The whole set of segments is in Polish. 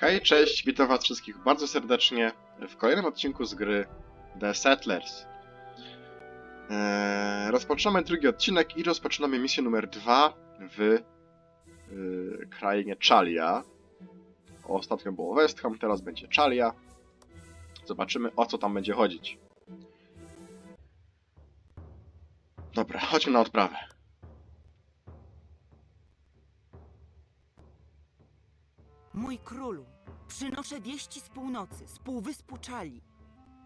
Hej, cześć, witam was wszystkich bardzo serdecznie w kolejnym odcinku z gry The Settlers. Eee, rozpoczynamy drugi odcinek i rozpoczynamy misję numer dwa w yy, krainie Chalia. Ostatnio było West Ham, teraz będzie Chalia. Zobaczymy o co tam będzie chodzić. Dobra, chodźmy na odprawę. Mój królu, przynoszę wieści z północy, z półwyspu Czali.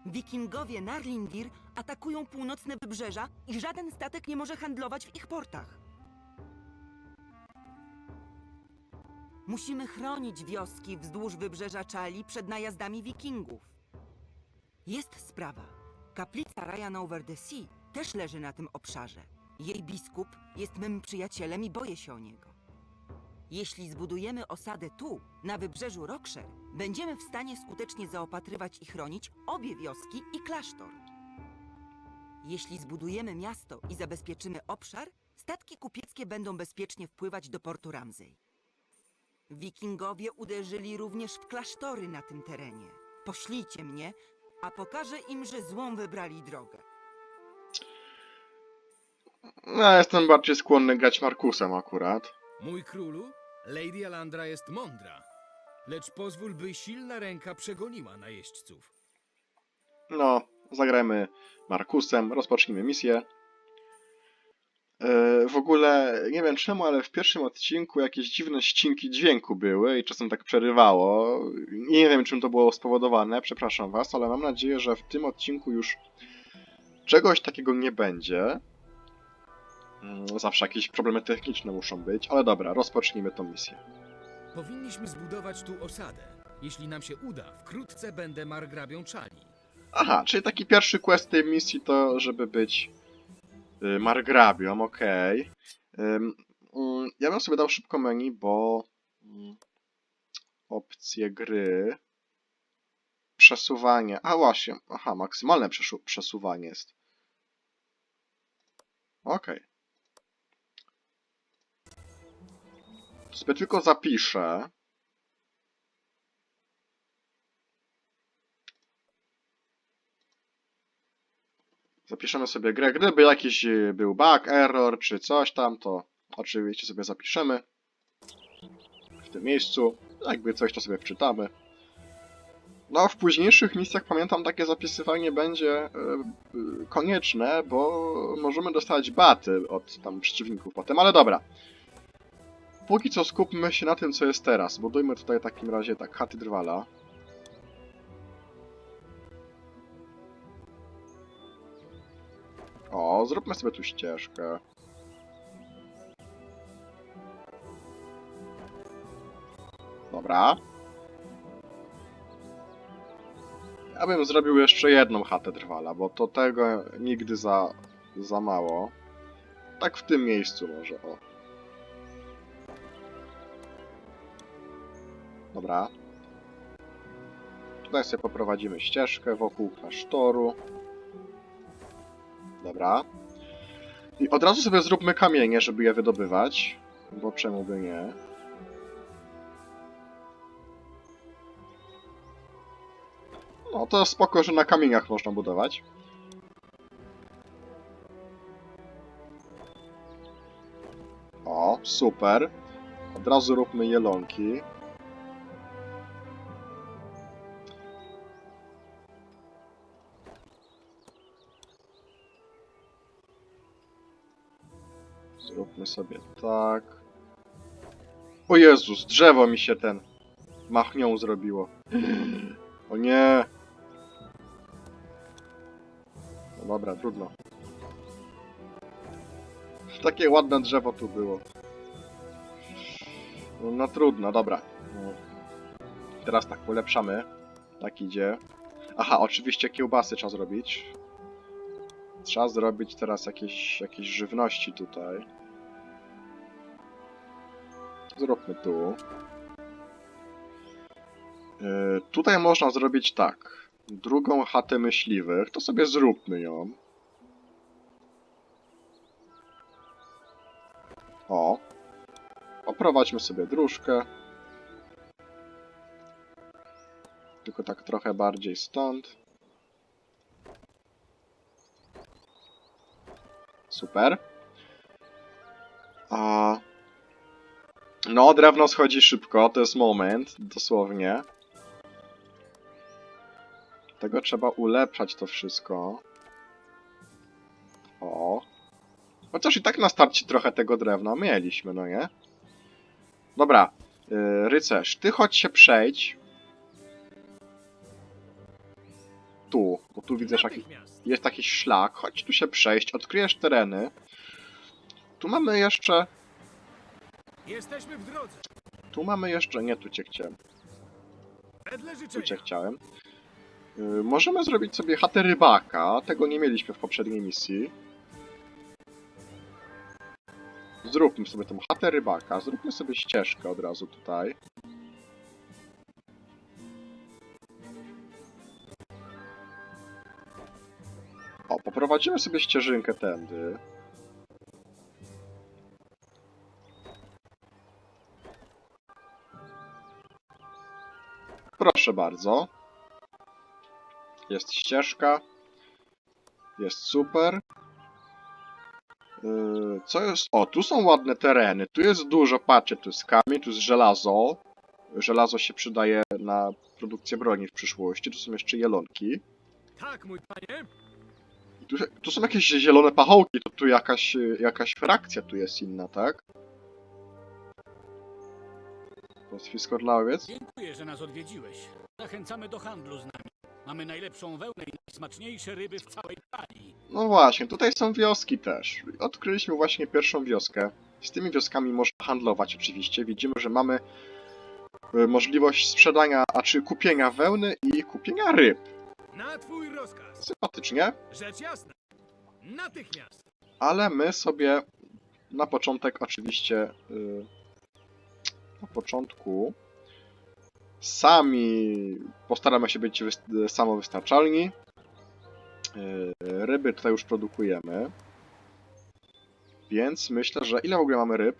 Wikingowie Narlindir atakują północne wybrzeża i żaden statek nie może handlować w ich portach. Musimy chronić wioski wzdłuż wybrzeża Czali przed najazdami wikingów. Jest sprawa. Kaplica Ryan Over the Sea też leży na tym obszarze. Jej biskup jest mym przyjacielem i boję się o niego. Jeśli zbudujemy osadę tu, na wybrzeżu Rockshire, będziemy w stanie skutecznie zaopatrywać i chronić obie wioski i klasztor. Jeśli zbudujemy miasto i zabezpieczymy obszar, statki kupieckie będą bezpiecznie wpływać do portu Ramsey. Wikingowie uderzyli również w klasztory na tym terenie. Poślijcie mnie, a pokażę im, że złą wybrali drogę. No, ja jestem bardziej skłonny grać Markusem akurat. Mój królu, Lady Alandra jest mądra, lecz pozwól, by silna ręka przegoniła najeźdźców. No, zagrajmy Markusem, rozpocznijmy misję. Yy, w ogóle nie wiem czemu, ale w pierwszym odcinku jakieś dziwne ścinki dźwięku były i czasem tak przerywało. Nie wiem czym to było spowodowane, przepraszam was, ale mam nadzieję, że w tym odcinku już czegoś takiego nie będzie. Mm, Zawsze jakieś problemy techniczne muszą być, ale dobra, rozpocznijmy tą misję. Powinniśmy zbudować tu osadę. Jeśli nam się uda, wkrótce będę margrabią Czali. Aha, czyli taki pierwszy quest tej misji to, żeby być y, margrabią, okej. Ym, mm, ja bym sobie dał szybko menu, bo mm, opcje gry, przesuwanie, a właśnie, aha, maksymalne przeszu- przesuwanie jest. Okej. To sobie tylko zapiszę. Zapiszemy sobie grę. Gdyby jakiś e, był bug, error czy coś tam, to oczywiście sobie zapiszemy w tym miejscu. Jakby coś, to sobie wczytamy. No, w późniejszych misjach pamiętam, takie zapisywanie będzie e, e, konieczne, bo możemy dostać baty od tam przeciwników potem, ale dobra. Póki co skupmy się na tym, co jest teraz. Budujmy tutaj w takim razie tak chaty drwala. O, zróbmy sobie tu ścieżkę. Dobra. Ja bym zrobił jeszcze jedną chatę drwala, bo to tego nigdy za, za mało. Tak w tym miejscu może, o. Dobra. Tutaj sobie poprowadzimy ścieżkę wokół klasztoru. Dobra. I od razu sobie zróbmy kamienie, żeby je wydobywać. Bo czemu by nie? No to spoko, że na kamieniach można budować. O, super. Od razu róbmy jelonki. Sobie tak. O Jezus, drzewo mi się ten machnią zrobiło. O nie. No dobra, trudno. Takie ładne drzewo tu było. No, no trudno, dobra. No. Teraz tak polepszamy. Tak idzie. Aha, oczywiście kiełbasy trzeba zrobić. Trzeba zrobić teraz jakieś, jakieś żywności tutaj. Zróbmy tu. Yy, tutaj można zrobić tak. Drugą chatę myśliwych, to sobie zróbmy ją. O. Oprowadźmy sobie dróżkę. Tylko tak trochę bardziej stąd. Super. A... No, drewno schodzi szybko, to jest moment, dosłownie. Tego trzeba ulepszać to wszystko. O. Chociaż i tak na starcie trochę tego drewna mieliśmy, no nie? Dobra, yy, rycerz, ty chodź się przejdź. Tu, bo tu widzę, że jest jakiś szlak. Chodź tu się przejść, odkryjesz tereny. Tu mamy jeszcze... Jesteśmy w drodze. Tu mamy jeszcze... Nie, tu cię chciałem. Wedle Tu cię życzenia. chciałem. Yy, możemy zrobić sobie chatę rybaka. Tego nie mieliśmy w poprzedniej misji. Zróbmy sobie tą chatę rybaka. Zróbmy sobie ścieżkę od razu tutaj. O, poprowadzimy sobie ścieżynkę tędy. Proszę bardzo. Jest ścieżka. Jest super. Yy, Co jest? O, tu są ładne tereny. Tu jest dużo, patrzcie, tu jest kamień, tu jest żelazo. Żelazo się przydaje na produkcję broni w przyszłości. Tu są jeszcze jelonki. Tak, mój panie. Tu, tu są jakieś zielone pachołki, to tu jakaś, jakaś frakcja tu jest inna, tak? Pacifiskorlawiec? Dziękuję, że nas odwiedziłeś. Zachęcamy do handlu z nami. Mamy najlepszą wełnę i najsmaczniejsze ryby w całej kraju. No właśnie, tutaj są wioski też. Odkryliśmy właśnie pierwszą wioskę. Z tymi wioskami można handlować oczywiście. Widzimy, że mamy y, możliwość sprzedania, a czy kupienia wełny i kupienia ryb. Na twój rozkaz. Sympatycznie, Rzecz jasna. Natychmiast. ale my sobie na początek oczywiście y, na początku sami postaramy się być wys- samowystarczalni. Y, Ryby tutaj już produkujemy. Więc myślę, że ile w ogóle mamy ryb?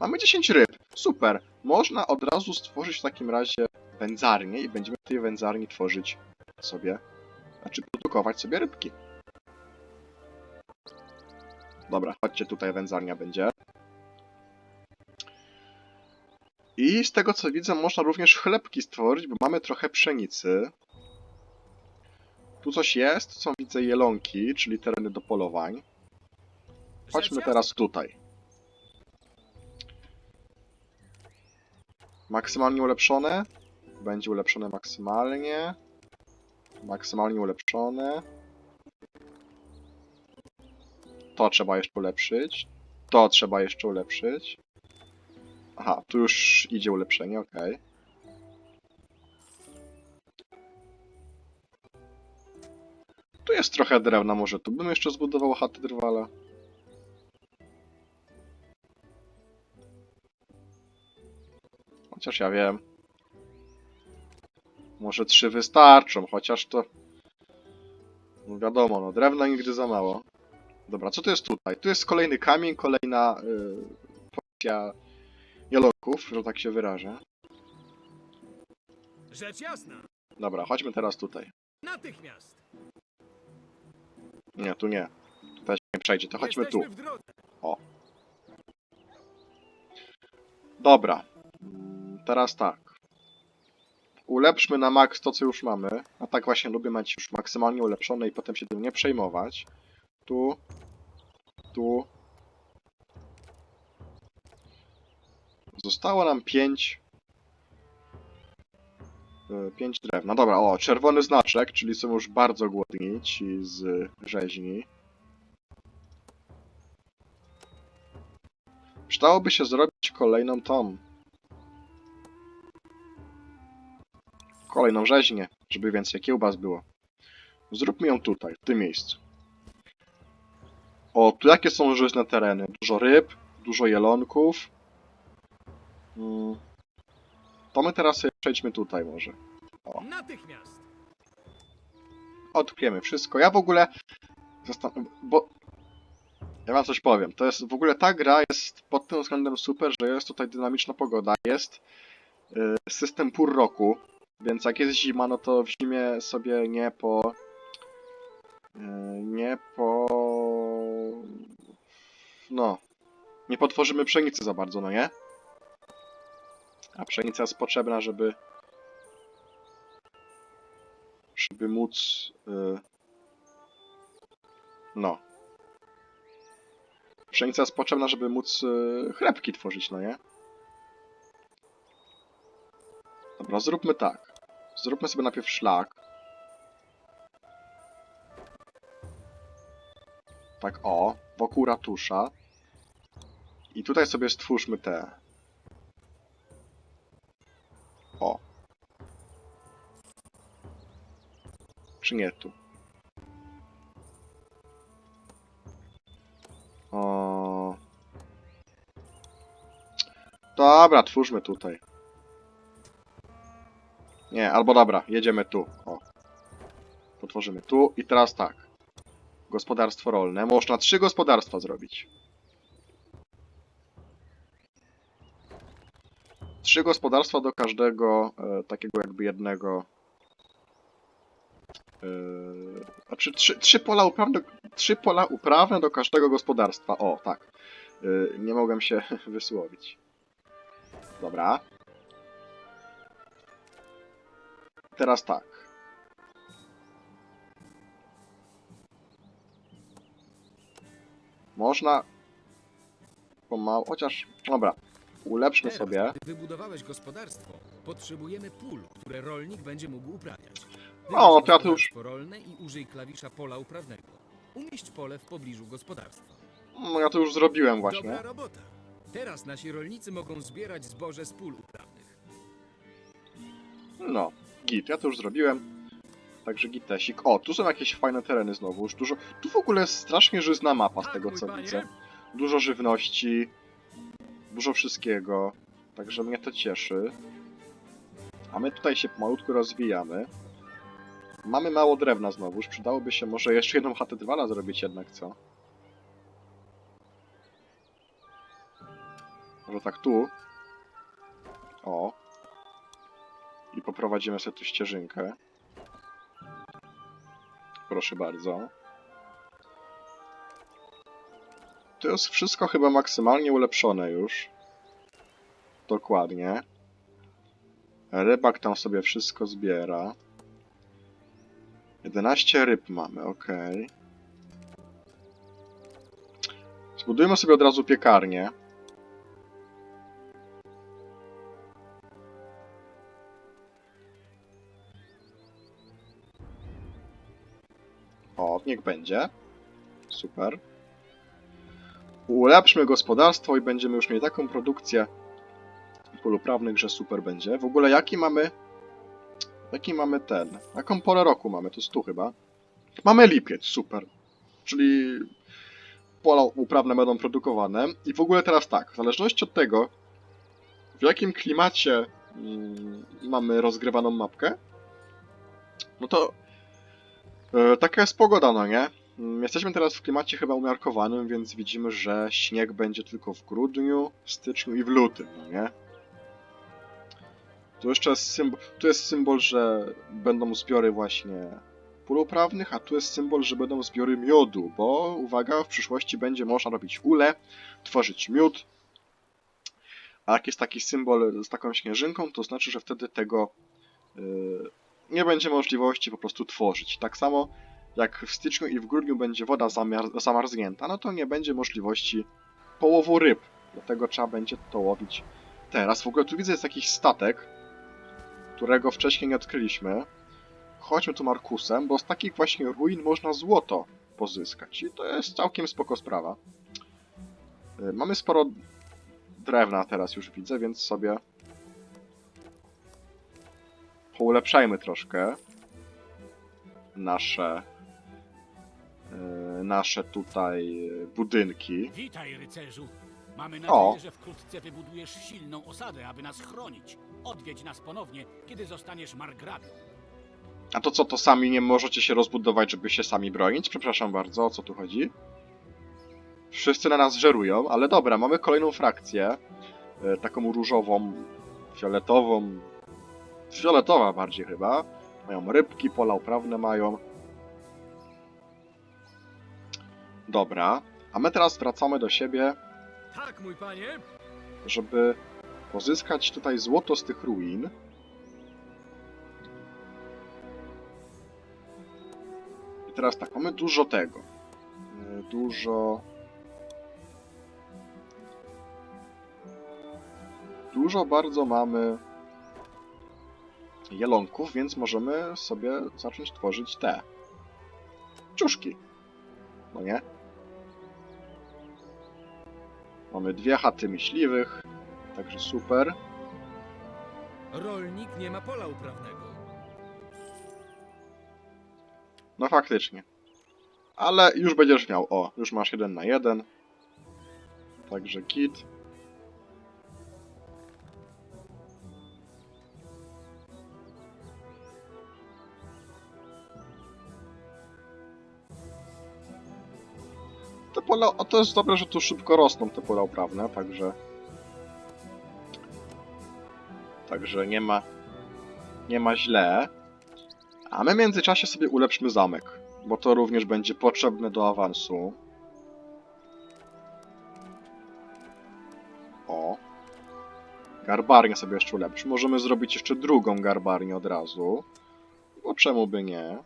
Mamy 10 ryb. Super. Można od razu stworzyć w takim razie wędzarnię i będziemy w tej wędzarni tworzyć sobie, znaczy produkować sobie rybki. Dobra, chodźcie tutaj, wędzarnia będzie. I z tego co widzę, można również chlebki stworzyć, bo mamy trochę pszenicy. Tu coś jest, tu są widzę jelonki, czyli tereny do polowań. Chodźmy teraz tutaj. Maksymalnie ulepszone. Będzie ulepszone maksymalnie. Maksymalnie ulepszone. To trzeba jeszcze ulepszyć. To trzeba jeszcze ulepszyć. Aha, tu już idzie ulepszenie, okej. Tu jest trochę drewna, może tu bym jeszcze zbudował chatę drwala. Chociaż ja wiem. Może trzy wystarczą, chociaż to... No wiadomo, no drewna nigdy za mało. Dobra, co to jest tutaj? Tu jest kolejny kamień, kolejna yy, porcja jelonków, że tak się wyrażę. Rzecz jasna. Dobra, chodźmy teraz tutaj. Natychmiast. Nie, tu nie. Tutaj się nie przejdzie, to chodźmy tu. Jesteśmy w drodze. Dobra. Mm, Teraz tak. Ulepszmy na max to, co już mamy. A tak właśnie lubię mieć już maksymalnie ulepszone i potem się tym nie przejmować. Tu. Tu. Zostało nam 5. 5 drewna. Dobra, o, czerwony znaczek, czyli są już bardzo głodni ci z rzeźni. Przydałoby się zrobić kolejną tą. Kolejną rzeźnię, żeby więcej kiełbas było. Zróbmy ją tutaj, w tym miejscu. O, tu jakie są żyzne tereny? Dużo ryb, dużo jelonków. Mm. To my teraz sobie przejdźmy tutaj może. Natychmiast. Odkryjemy wszystko. Ja w ogóle... Bo... Ja wam coś powiem. To jest... W ogóle ta gra jest pod tym względem super, że jest tutaj dynamiczna pogoda. Jest y, system pór roku. Więc jak jest zima, no to w zimie sobie nie po... e, Nie po... No... Nie potworzymy pszenicy za bardzo, no nie? A pszenica jest potrzebna, żeby... Żeby móc... y, No. Pszenica jest potrzebna, żeby móc y, chlebki tworzyć, no nie? Dobra, zróbmy tak. Zróbmy sobie najpierw szlak. Tak, o, wokół ratusza. I tutaj sobie stwórzmy te. Czy nie tu? O. Dobra, twórzmy tutaj. Nie, albo dobra, jedziemy tu. O. Potworzymy tu i teraz tak. Gospodarstwo rolne. Można trzy gospodarstwa zrobić. Trzy gospodarstwa do każdego e, takiego jakby jednego. E, znaczy trzy, trzy, pola uprawne, trzy pola uprawne do każdego gospodarstwa. O, tak. E, nie mogłem się wysłowić. Dobra. Teraz tak. Można pomału, chociaż, dobra, ulepszmy Teraz, sobie. gdy wybudowałeś gospodarstwo, potrzebujemy pól, które rolnik będzie mógł uprawiać. O, Wybierz to ja tu już- gospodarstwo rolne i użyj klawisza pola uprawnego. Umieść pole w pobliżu gospodarstwa. No ja to już zrobiłem właśnie. Dobra robota. Teraz nasi rolnicy mogą zbierać zboże z pól uprawnych. No, git, ja to już zrobiłem. Także gitesik. O, tu są jakieś fajne tereny znowu, już dużo. Tu w ogóle jest strasznie żyzna mapa z Tak, tego co widzę. Dużo żywności, dużo wszystkiego. Także mnie to cieszy. A my tutaj się pomalutku rozwijamy. Mamy mało drewna znowuż, przydałoby się może jeszcze jedną chatę drwala zrobić jednak, co? Może tak tu. O. I poprowadzimy sobie tu ścieżynkę. Proszę bardzo. To jest wszystko chyba maksymalnie ulepszone już. Dokładnie. Rybak tam sobie wszystko zbiera. 11 ryb mamy, ok. Zbudujmy sobie od razu piekarnię. O, niech będzie. Super. Ulepszmy gospodarstwo i będziemy już mieli taką produkcję pól uprawnych, że super będzie. W ogóle jaki mamy... Jaki mamy ten? Jaką porę roku mamy? To jest tu chyba. Mamy lipiec, super. Czyli pola uprawne będą produkowane. I w ogóle teraz tak, w zależności od tego, w jakim klimacie mm, mamy rozgrywaną mapkę, no to e, taka jest pogoda, no nie? Mm, Jesteśmy teraz w klimacie chyba umiarkowanym, więc widzimy, że śnieg będzie tylko w grudniu, w styczniu i w lutym, no nie? Tu jeszcze jest symbol, tu jest symbol, że będą zbiory właśnie pól uprawnych, a tu jest symbol, że będą zbiory miodu, bo uwaga, w przyszłości będzie można robić ule, tworzyć miód. A jak jest taki symbol z taką śnieżynką, to znaczy, że wtedy tego yy, nie będzie możliwości po prostu tworzyć. Tak samo jak w styczniu i w grudniu będzie woda zamarznięta, no to nie będzie możliwości połowu ryb. Dlatego trzeba będzie to łowić teraz. W ogóle tu widzę jest jakiś statek, którego wcześniej nie odkryliśmy. Chodźmy tu Markusem, bo z takich właśnie ruin można złoto pozyskać. I to jest całkiem spoko sprawa. Y, Mamy sporo drewna teraz już widzę, więc sobie poulepszajmy troszkę nasze y, nasze tutaj budynki. Witaj, rycerzu. Mamy O. nadzieję, że wkrótce wybudujesz silną osadę, aby nas chronić. Odwiedź nas ponownie, kiedy zostaniesz margrabią. A to co, to sami nie możecie się rozbudować, żeby się sami bronić? Przepraszam bardzo, o co tu chodzi? Wszyscy na nas żerują, ale dobra, mamy kolejną frakcję. e, Taką różową, fioletową, fioletowa bardziej chyba. Mają rybki, pola uprawne mają. Dobra, a my teraz wracamy do siebie, Tak, mój panie. żeby pozyskać tutaj złoto z tych ruin. I teraz tak, mamy dużo tego. Yy, Dużo... Dużo bardzo mamy jelonków, więc możemy sobie zacząć tworzyć te ciuszki. No nie? Mamy dwie chaty myśliwych, także super. Rolnik nie ma pola uprawnego. No faktycznie. Ale już będziesz miał. O, już masz jeden na jeden. Także kit. Te pola, a to jest dobre, że tu szybko rosną te pola uprawne, także... Także nie ma... Nie ma źle. A my w międzyczasie sobie ulepszmy zamek, bo to również będzie potrzebne do awansu. O. Garbarnię sobie jeszcze ulepszymy. Możemy zrobić jeszcze drugą garbarnię od razu. Bo czemu by nie?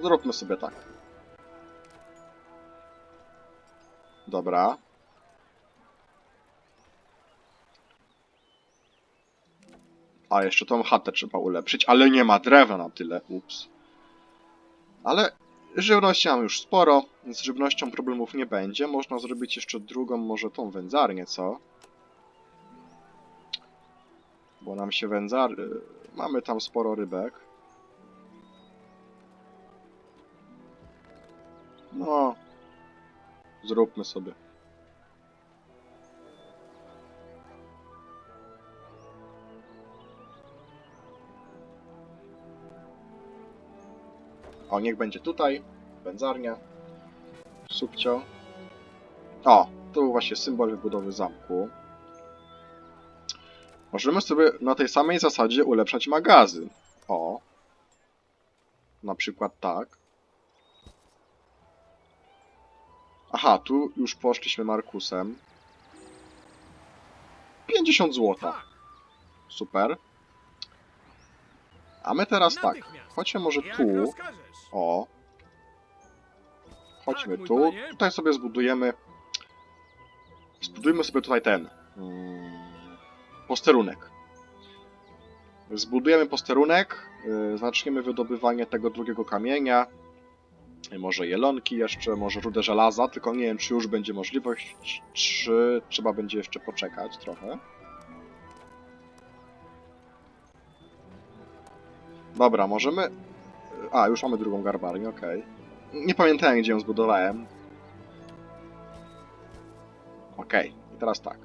Zróbmy sobie tak. Dobra. A, jeszcze tą chatę trzeba ulepszyć, ale nie ma drewna na tyle. Ups. Ale żywności mam już sporo, z żywnością problemów nie będzie. Można zrobić jeszcze drugą, może tą wędzarnię, co? Bo nam się wędzar... Mamy tam sporo rybek. No, Zróbmy sobie. O, niech będzie tutaj. Wędzarnia. Subcio. O, był właśnie symbol wybudowy zamku. Możemy sobie na tej samej zasadzie ulepszać magazyn. O. Na przykład tak. Aha, tu już poszliśmy Markusem. 50 złota. Tak, Super. A my teraz tak. Chodźmy może tu. O. Chodźmy Tak, tu. Tutaj sobie zbudujemy. Zbudujmy sobie tutaj ten. mm, Posterunek. Zbudujemy posterunek. yy, Zaczniemy wydobywanie tego drugiego kamienia. Może jelonki jeszcze, może rudę żelaza, tylko nie wiem, czy już będzie możliwość, czy trzeba będzie jeszcze poczekać trochę. Dobra, możemy a, już mamy drugą garbarnię, okej. Nie pamiętałem, gdzie ją zbudowałem. Okej, i teraz tak.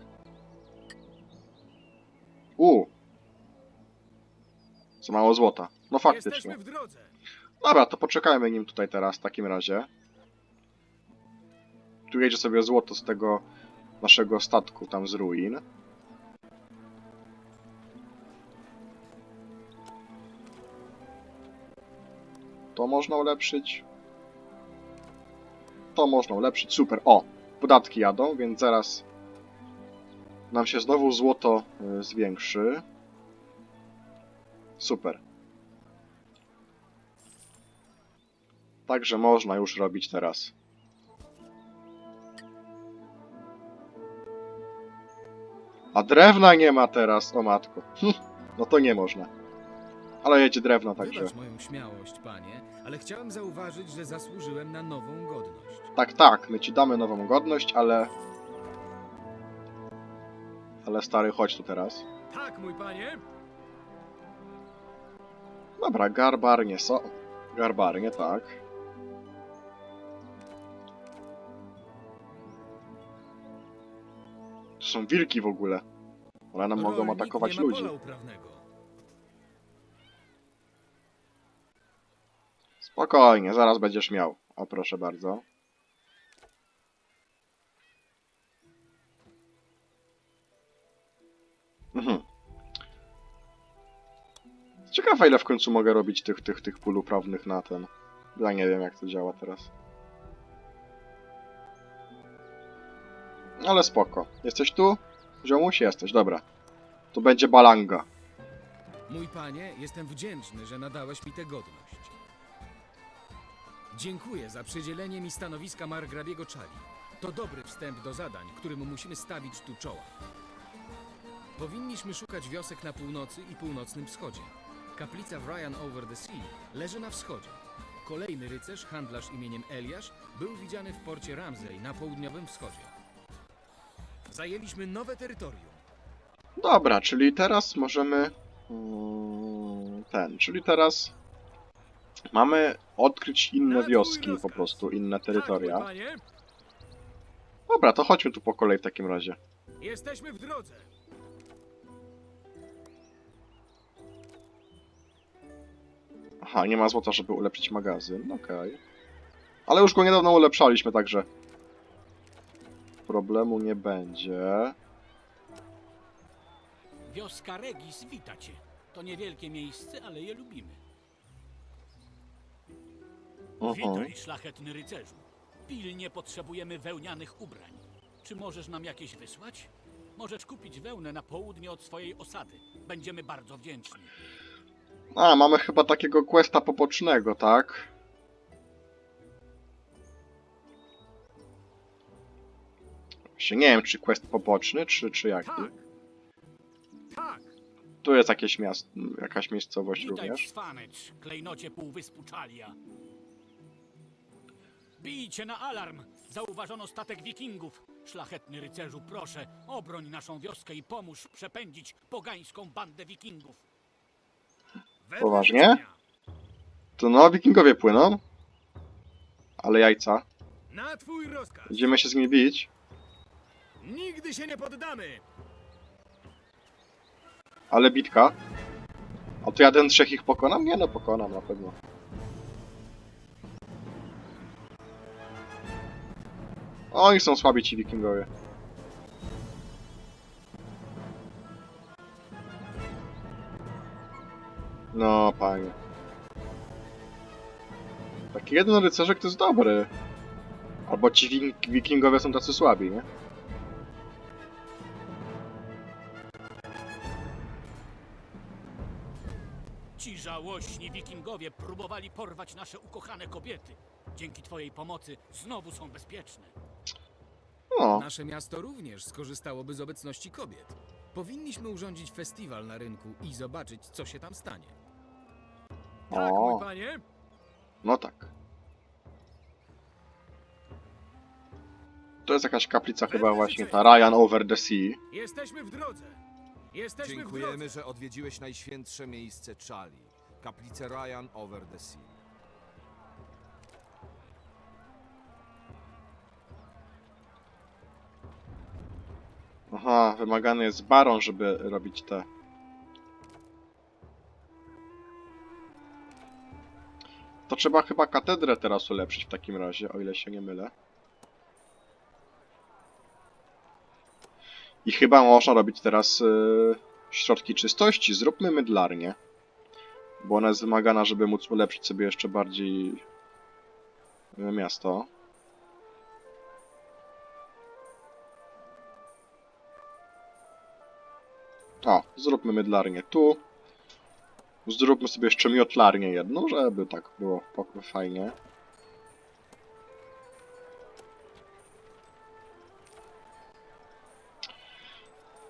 U. Za mało złota. No faktycznie. Jesteśmy w drodze. Dobra, to poczekajmy nim tutaj teraz w takim razie. Tu jedzie sobie złoto z tego naszego statku tam z ruin. To można ulepszyć. To można ulepszyć. Super. O! Podatki jadą, więc zaraz nam się znowu złoto y, zwiększy. Super. Także można już robić teraz. A drewna nie ma teraz, o matko. Hm, No to nie można. Ale jedzie drewno, także. Wybacz moją śmiałość, panie, ale chciałem zauważyć, że zasłużyłem na nową godność. Tak, tak, my ci damy nową godność, ale... Ale stary, chodź tu teraz. Tak, mój panie. Dobra, garbarnie są. Garbarnie, tak. To są wilki w ogóle. One nam mogą atakować ludzi. Spokojnie, zaraz będziesz miał. O, proszę bardzo. Mhm. Ciekawe ile w końcu mogę robić tych, tych, tych pól uprawnych na ten. Ja nie wiem jak to działa teraz. Ale spoko. Jesteś tu? Ziomuś? Jesteś, dobra. To będzie balanga. Mój panie, jestem wdzięczny, że nadałeś mi tę godność. Dziękuję za przydzielenie mi stanowiska margrabiego Czali. To dobry wstęp do zadań, którym musimy stawić tu czoła. Powinniśmy szukać wiosek na północy i północnym wschodzie. Kaplica Ryan Over the Sea leży na wschodzie. Kolejny rycerz, handlarz imieniem Eliasz, był widziany w porcie Ramsey na południowym wschodzie. Zajęliśmy nowe terytorium. Dobra, czyli teraz możemy... mm, Ten, czyli teraz... Mamy odkryć inne wioski, po prostu inne Tak, terytoria. panie, Dobra, to chodźmy tu po kolei w takim razie. jesteśmy w drodze. Aha, nie ma złota, żeby ulepszyć magazyn, okej. Ale już go niedawno ulepszaliśmy, także... Problemu nie będzie. Wioska Regis wita cię. To niewielkie miejsce, ale je lubimy. Mhm. Witaj, szlachetny rycerzu. Pilnie potrzebujemy wełnianych ubrań. Czy możesz nam jakieś wysłać? Możesz kupić wełnę na południe od swojej osady. Będziemy bardzo wdzięczni. A, mamy chyba takiego questa pobocznego, tak? Nie wiem, czy quest poboczny, czy, czy jaki. Tak. Tak. Tu jest jakieś miast, jakaś miejscowość Witaj, również. Cwanecz, klejnocie półwyspu Czalia. Bijcie na alarm! Zauważono statek wikingów. Szlachetny rycerzu, proszę, obroń naszą wioskę i pomóż przepędzić pogańską bandę wikingów. Poważnie? To no, wikingowie płyną. Ale jajca. Na twój rozkaz. Będziemy się z nimi bić. Nigdy się nie poddamy. Ale bitka. A to ja ten trzech ich pokonam? Nie no, pokonam na pewno. Oni są słabi ci wikingowie. No, panie. Taki jeden rycerzek to jest dobry. Albo ci wik- wikingowie są tacy słabi, nie? Żałośni wikingowie próbowali porwać nasze ukochane kobiety. Dzięki twojej pomocy znowu są bezpieczne. No. Nasze miasto również skorzystałoby z obecności kobiet. Powinniśmy urządzić festiwal na rynku i zobaczyć, co się tam stanie. Tak, O. mój panie. No tak. To jest jakaś kaplica chyba właśnie ta Ryan Over the Sea. Jesteśmy w drodze. Jesteśmy w Dziękujemy, drodze. że odwiedziłeś najświętsze miejsce Chali, kaplicę Ryan over the Sea. Aha, wymagany jest baron, żeby robić te. To trzeba chyba katedrę teraz ulepszyć w takim razie, o ile się nie mylę. I chyba można robić teraz yy, środki czystości. Zróbmy mydlarnię. Bo ona jest wymagana, żeby móc ulepszyć sobie jeszcze bardziej yy, miasto. O, zróbmy mydlarnię tu. Zróbmy sobie jeszcze miotlarnię jedną, żeby tak było fajnie.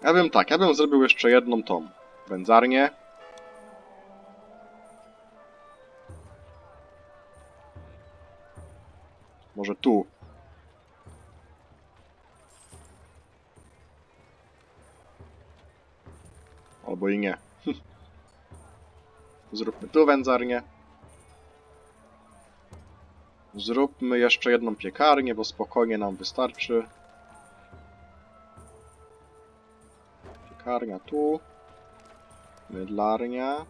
Ja bym tak, ja bym zrobił jeszcze jedną tą wędzarnię. Może tu. Albo i nie. Zróbmy tu wędzarnię. Zróbmy jeszcze jedną piekarnię, bo spokojnie nam wystarczy. Piekarnia tu. Mydlarnia.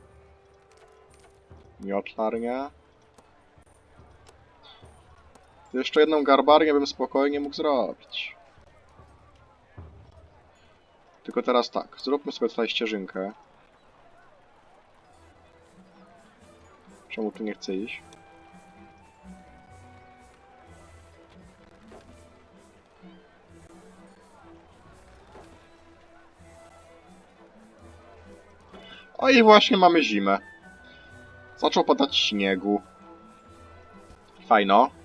Miotlarnia. Jeszcze jedną garbarnię bym spokojnie mógł zrobić. Tylko teraz tak, zróbmy sobie tutaj ścieżynkę. Czemu tu nie chce iść? O i właśnie mamy zimę. Zaczął padać śniegu. Fajno.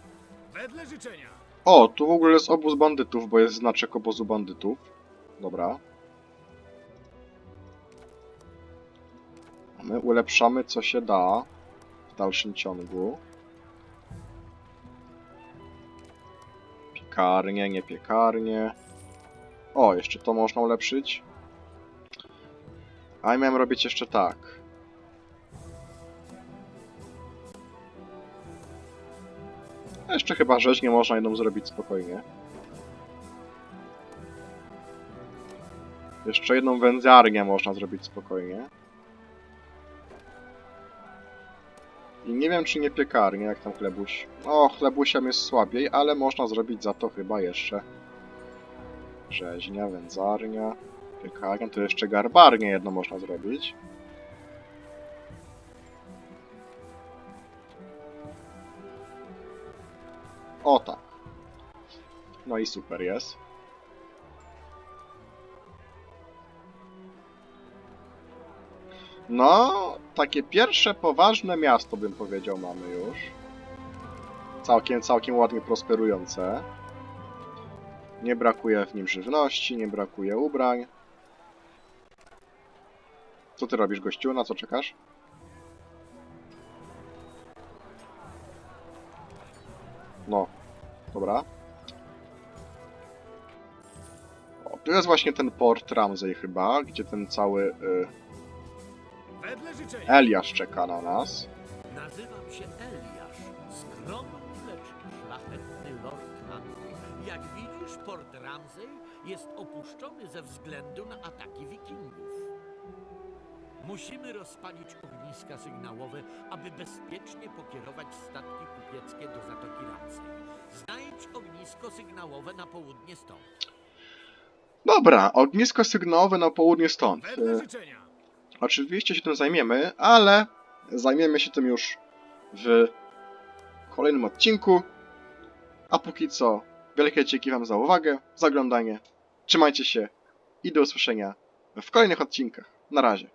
Wedle życzenia. O, tu w ogóle jest obóz bandytów, bo jest znaczek obozu bandytów. Dobra. My ulepszamy co się da w dalszym ciągu. Piekarnie, nie piekarnie. O, jeszcze to można ulepszyć. A ja miałem robić jeszcze tak. Jeszcze chyba rzeźnie można jedną zrobić spokojnie. Jeszcze jedną wędziarnię można zrobić spokojnie. I nie wiem czy nie piekarnię, jak tam chlebuś. O, chlebusiam jest słabiej, ale można zrobić za to chyba jeszcze. Rzeźnia, wędzarnia, piekarnia, to jeszcze garbarnię jedno można zrobić. No i super jest. No, takie pierwsze poważne miasto bym powiedział mamy już. Całkiem, całkiem ładnie prosperujące. Nie brakuje w nim żywności, nie brakuje ubrań. Co ty robisz, gościu? Na co czekasz? No, dobra. O, tu jest właśnie ten port Ramsey chyba, gdzie ten cały y. Eliasz czeka na nas. Nazywam się Eliasz, skromny, lecz szlachetny Lord Ramsey. Jak widzisz, port Ramsey jest opuszczony ze względu na ataki wikingów. Musimy rozpalić ogniska sygnałowe, aby bezpiecznie pokierować statki kupieckie do Zatoki Ramsey. Znajdź ognisko sygnałowe na południe stąd. Dobra, ognisko sygnałowe na południe stąd. Wedle E, życzenia. Oczywiście się tym zajmiemy, ale zajmiemy się tym już w kolejnym odcinku. A póki co, wielkie dzięki Wam za uwagę, za oglądanie. Trzymajcie się i do usłyszenia w kolejnych odcinkach. Na razie.